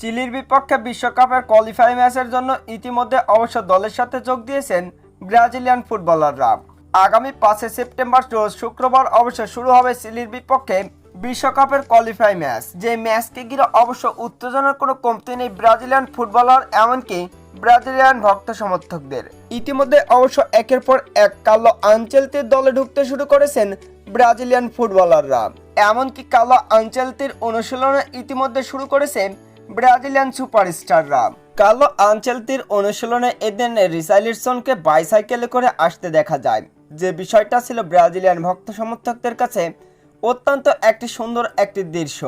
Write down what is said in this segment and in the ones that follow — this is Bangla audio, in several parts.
চিলির বিপক্ষে বিশ্বকাপের কোয়ালিফাই ম্যাচের জন্য ইতিমধ্যে অবশ্য দলের সাথে যোগ দিয়েছেন ব্রাজিলিয়ান ফুটবলাররা। আগামী পাঁচই সেপ্টেম্বর, রোজ শুক্রবার অবশ্য শুরু হবে চিলির বিপক্ষে বিশ্বকাপের কোয়ালিফাই ম্যাচ যে ম্যাচকে ঘিরে অবশ্য উত্তেজনার কোনো কমতি নেই ব্রাজিলিয়ান ফুটবলার, এমনকি ব্রাজিলিয়ান ভক্ত সমর্থকদের। ইতিমধ্যে অবশ্য একের পর এক কালো আঞ্চলতির দলে ঢুকতে শুরু করেছেন ব্রাজিলিয়ান ফুটবলাররা। এমনকি কালো আঞ্চলতির অনুশীলনে ইতিমধ্যে শুরু করেছে ব্রাজিলিয়ান সুপারস্টাররা। কালো আঞ্চলতির অনুশীলনে এদিন রিসাইলিসনকে বাইসাইকেলে করে আসতে দেখা যায়। যে বিষয়টা ছিল ব্রাজিলিয়ান ভক্ত সমর্থকদের কাছে অত্যন্ত একটি সুন্দর একটি দৃশ্য।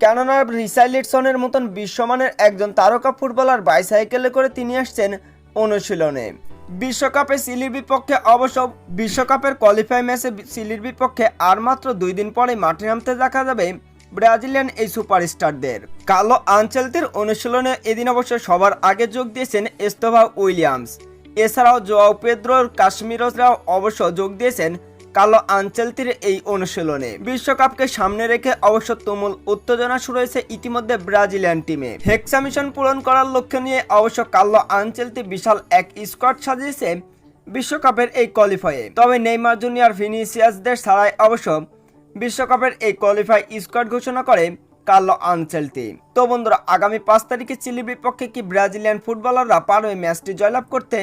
কেননা রিসাইলিটসনের মতন বিশ্বমানের একজন তারকা ফুটবলার বাইসাইকেলে করে তিনি আসছেন অনুশীলনে। বিশ্বকাপে চিলির বিপক্ষে অবশ্য বিশ্বকাপের কোয়ালিফাই ম্যাচে চিলির বিপক্ষে আর মাত্র দুই দিন পরে মাঠে নামতে দেখা যাবে ব্রাজিলিয়ান এই সুপারস্টারদের। কালো আঞ্চলতির অনুশীলনে এদিন অবশ্য সবার আগে যোগ দিয়েছেন এস্তোভা উইলিয়ামস। এছাড়াও জোয়াও পেদ্রোর কাশ্মীররাও অবশ্য যোগ দিয়েছেন কালো আঞ্চলতির এই অনুশীলনে। বিশ্বকাপকে সামনে রেখে অবশ্য তুমুল উত্তেজনা শুরু হয়েছে ইতিমধ্যে ব্রাজিলিয়ান টিমে হেক্সা মিশন পূরণ করার লক্ষ্য নিয়ে অবশ্য কালো আঞ্চলতি বিশাল এক স্কোয়াড সাজিয়েছে বিশ্বকাপের এই কোয়ালিফাইয়ে তবে নেইমার জুনিয়র ভিনিসিয়াসদের ছাড়াই অবশ্য বিশ্বকাপের এই কোয়ালিফাই স্কোয়াড ঘোষণা করে কার্লো আনসেলটি তো বন্ধুরা, আগামী পাঁচ তারিখে চিলির বিপক্ষে কি ব্রাজিলিয়ান ফুটবলাররা পারবে ম্যাচটি জয়লাভ করতে